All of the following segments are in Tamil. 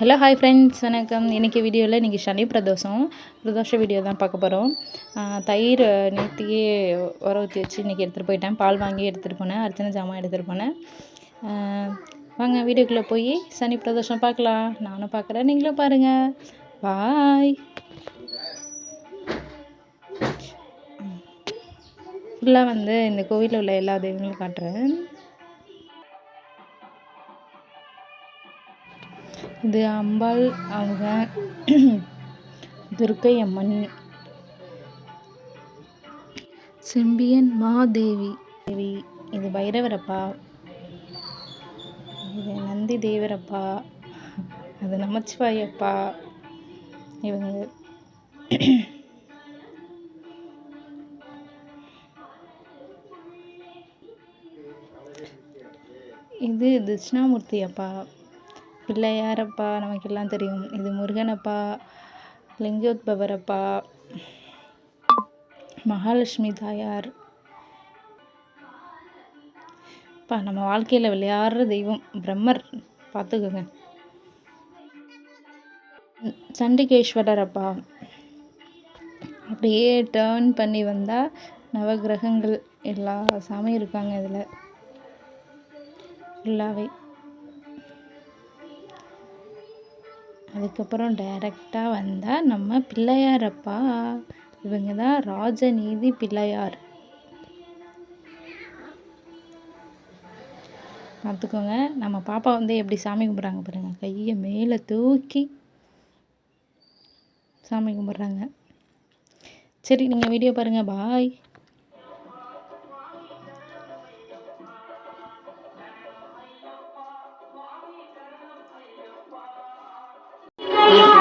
ஹலோ ஹாய் ஃப்ரெண்ட்ஸ் வணக்கம். இன்றைக்கி வீடியோவில் இன்றைக்கி சனி பிரதோஷம். பிரதோஷ வீடியோ தான் பார்க்க போகிறோம் தயிர் நேற்றியே உர ஊற்றி வச்சு இன்றைக்கி எடுத்துகிட்டு போயிட்டேன். பால் வாங்கி எடுத்துகிட்டு போனேன். அர்ச்சனை ஜாமான் எடுத்துகிட்டு போனேன். வாங்க வீடியோக்குள்ளே போய் சனி பிரதோஷம் பார்க்கலாம். நானும் பார்க்குறேன். நீங்களும் பாருங்கள் பாய் ஃபுல்லாக வந்து இந்த கோவிலில் உள்ள எல்லா தெய்வங்களும் காட்டுறேன். இது அம்பாள் அவங்க துர்க்கை அம்மன் செம்பியன் மாதேவி. தேவி இது பைரவரப்பா. இது நந்தி தேவரப்பா. அது நமச்சிவாயப்பா. இவங்க. இது தட்சிணாமூர்த்தி அப்பா பிள்ளையாரப்பா நமக்கெல்லாம் தெரியும். இது முருகனப்பா லிங்கோத்பவரப்பா மகாலட்சுமி தாயார். அப்பா நம்ம வாழ்க்கையில் விளையாடுற தெய்வம் பிரம்மர். பார்த்துக்கோங்க. சண்டிகேஸ்வரர் அப்பா அப்படியே டேர்ன் பண்ணி வந்தால் நவகிரகங்கள் எல்லா சாமியும் இருக்காங்க இதில். ஃபுல்லாகவே அதுக்கப்புறம் டேரெக்டாக வந்தால் நம்ம பிள்ளையாரப்பா. இவங்க தான் ராஜநீதி பிள்ளையார். பார்த்துக்கோங்க நம்ம பாப்பா வந்து எப்படி சாமி கும்பிட்றாங்க பாருங்கள் கையை மேலே தூக்கி சாமி கும்பிட்றாங்க. சரி நீங்கள் வீடியோ பாருங்கள் பாய் Yeah.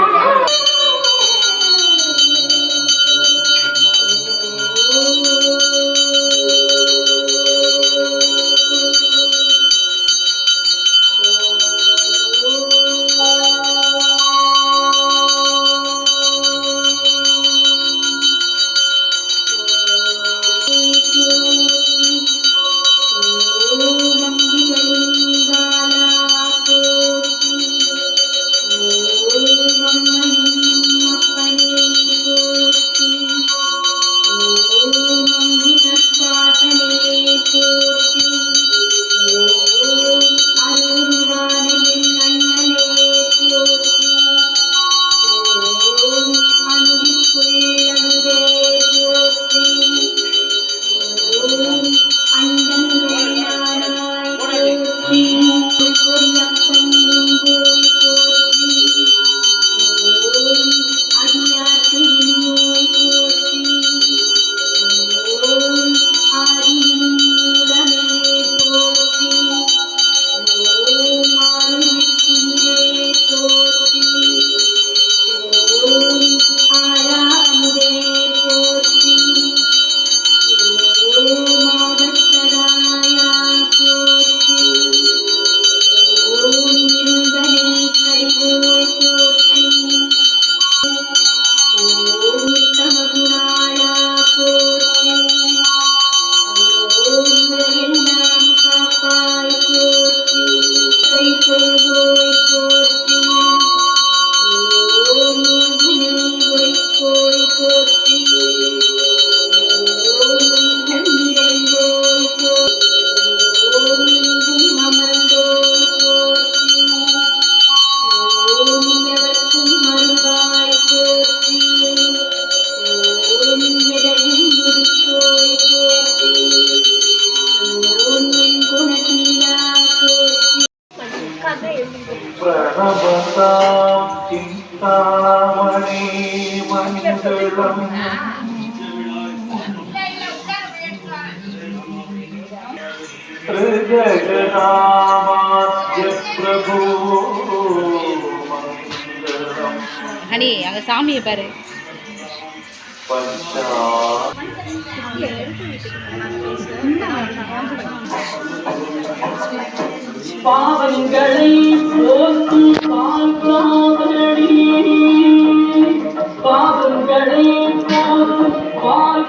பிரபதாம் சிந்தாமணி மணிகளும் பிரபு ஹனி அங்க சாமியை பாரு. பஞ்சா பாவங்களை போக்கும் பால்காவலடி பாவங்களை போக்கும் பால்